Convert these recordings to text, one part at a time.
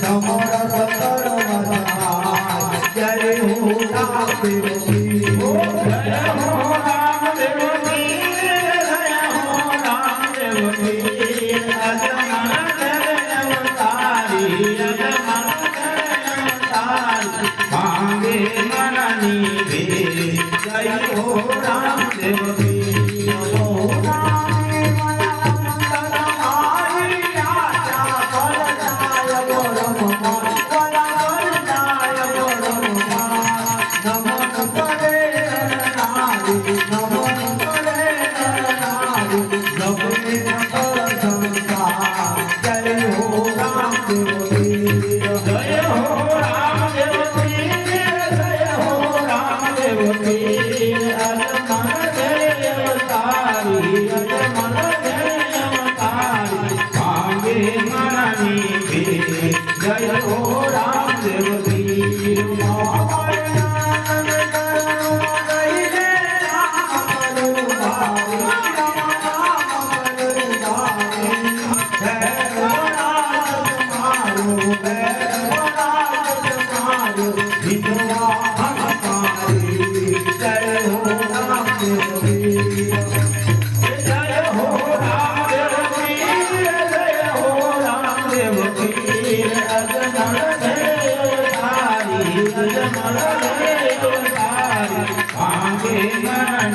તમારા સતર મરા જય હું રામ রাম মাঙ্গে মানানি রে জয় ও রাম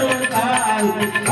ભગવાન